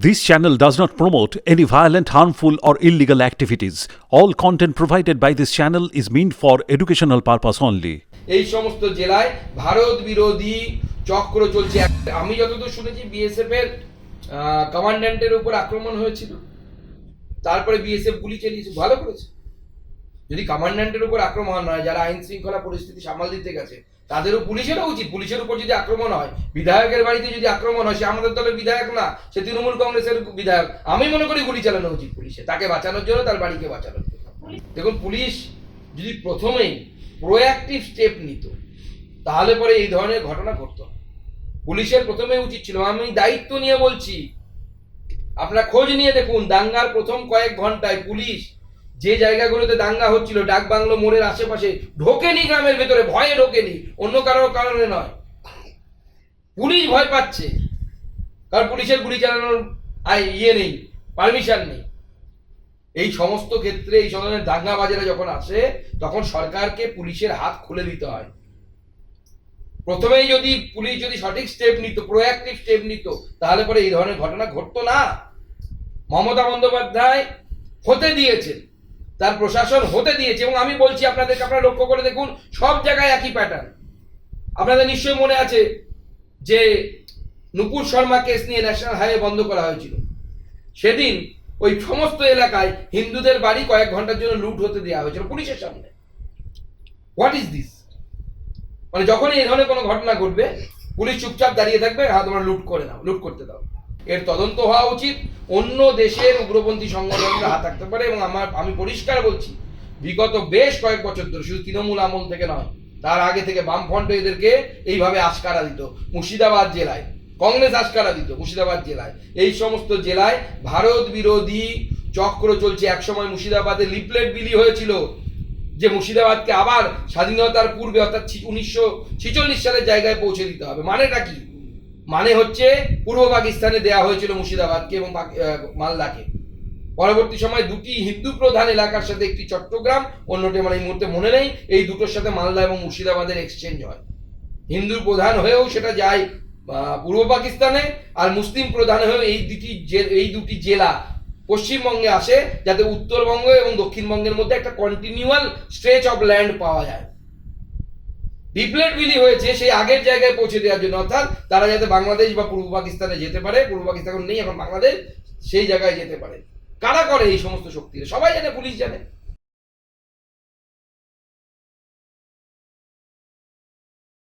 This channel does not promote any violent, harmful, or illegal activities. All content provided by this channel is meant for educational purpose only. এই সমস্ত জেলায় ভারত বিরোধী চক্র চলছে আমি যতদূর শুনেছি বিএসএফ এর কমান্ড্যান্টের উপর আক্রমণ হয়েছিল তারপরে বিএসএফ গুলি চালিয়েছে ভালো করেছে যদি কমান্ড্যান্টের উপর আক্রমণ হয়, যারা আইন শৃঙ্খলা পরিস্থিতি সামাল দিতে গেছে, তাদেরও পুলিশেরও উচিত। পুলিশের উপর যদি আক্রমণ হয়, বিধায়কের বাড়িতে যদি আক্রমণ হয়, সে আমাদের দলের বিধায়ক না, সে তৃণমূল কংগ্রেসের বিধায়ক। আমি মনে করি গুলি চালানো উচিত পুলিশে তাকে বাঁচানোর জন্য তার বাড়িকে বাঁচানোর জন্য। দেখুন, পুলিশ যদি প্রথমেই প্রোঅ্যাক্টিভ স্টেপ নিত, তাহলে পরে এই ধরনের ঘটনা ঘটতো। পুলিশের প্রথমে উচিত ছিল, আমি দায়িত্ব নিয়ে বলছি, আপনারা খোঁজ নিয়ে দেখুন, দাঙ্গার প্রথম কয়েক ঘন্টায় পুলিশ যে জায়গাগুলোতে দাঙ্গা হচ্ছিল, ডাক বাংলো মোড়ের আশেপাশে, ঢোকেনি গ্রামের ভেতরে, ভয়ে ঢোকেনি। অন্য কারোর কারণে নয়। পুলিশ ভয় পাচ্ছে। কারণ পুলিশের গুলি চালানোর আই ইয়ে নেই পারমিশন নেই। এই সমস্ত ক্ষেত্রে, এই ধরনের দাঙ্গাবাজেরা যখন আসে, তখন সরকারকে পুলিশের হাত খুলে দিতে হয়। প্রথমেই যদি পুলিশ যদি সঠিক স্টেপ নিত প্রোঅ্যাক্টিভ স্টেপ নিত, তাহলে পরে এই ধরনের ঘটনা ঘটতো না। মমতা বন্দ্যোপাধ্যায় হতে দিয়েছেন। তার প্রশাসন হতে দিয়েছে এবং আমি বলছি আপনাদেরকে, আপনারা লক্ষ্য করে দেখুন, সব জায়গায় একই প্যাটার্ন আপনাদের নিশ্চয়ই মনে আছে যে নুপুর শর্মা কেস নিয়ে ন্যাশনাল হাইওয়ে বন্ধ করা হয়েছিল। সেদিন ওই সমস্ত এলাকায় হিন্দুদের বাড়ি কয়েক ঘণ্টার জন্য লুট হতে দেওয়া হয়েছিল পুলিশের সামনে। হোয়াট ইজ দিস মানে যখনই এই ধরনের কোনো ঘটনা ঘটবে, পুলিশ চুপচাপ দাঁড়িয়ে থাকবে হ্যাঁ তোমরা লুট করে নাও, লুট করতে দাও। এর তদন্ত হওয়া উচিত। অন্য দেশের উগ্রপন্থী সংগঠনরা হাত থাকতে পারে এবং আমার, আমি পরিষ্কার বলছি, বিগত বেশ কয়েক বছর ধরে শুধু তৃণমূল আমল থেকে নয়, তার আগে থেকে বামফ্রন্ট এদেরকে এইভাবে আশকারা দিত, মুর্শিদাবাদ জেলায়। কংগ্রেস আশকারা দিত মুর্শিদাবাদ জেলায়। এই সমস্ত জেলায় ভারত বিরোধী চক্র চলছে। একসময় মুর্শিদাবাদে লিপলেট বিলি হয়েছিল, যে মুর্শিদাবাদকে আবার স্বাধীনতার পূর্বে, অর্থাৎ উনিশশো ছিচল্লিশ সালের জায়গায় পৌঁছে দিতে হবে। মানেটা কি? মানে হচ্ছে পূর্ব পাকিস্তানে দেয়া হয়েছিল মুর্শিদাবাদকে এবং মালদাকে। পরবর্তী সময় দুটি হিন্দু প্রধান এলাকার সাথে একটি চট্টগ্রাম, অন্যটি আমার এই মুহূর্তে মনে নেই। এই দুটোর সাথে মালদা এবং মুর্শিদাবাদের এক্সচেঞ্জ হয়। হিন্দু প্রধান হয়েও সেটা যায় পূর্ব পাকিস্তানে আর মুসলিম প্রধান হয়েও এই দুটি এই দুটি জেলা পশ্চিমবঙ্গে আসে, যাতে উত্তরবঙ্গ এবং দক্ষিণবঙ্গের মধ্যে একটা কন্টিনিউয়াল স্ট্রেচ অফ ল্যান্ড পাওয়া যায়। রিপ্লেট বিলি হয়েছে সেই আগের জায়গায় পৌঁছে দেওয়ার জন্য। অর্থাৎ তারা যাতে বাংলাদেশ বা পূর্ব পাকিস্তানে যেতে পারে, পূর্ব পাকিস্তান নেই, এখন বাংলাদেশ সেই জায়গায় যেতে পারে। কারা করে এই সমস্ত শক্তি সবাই জানে, পুলিশ জানে।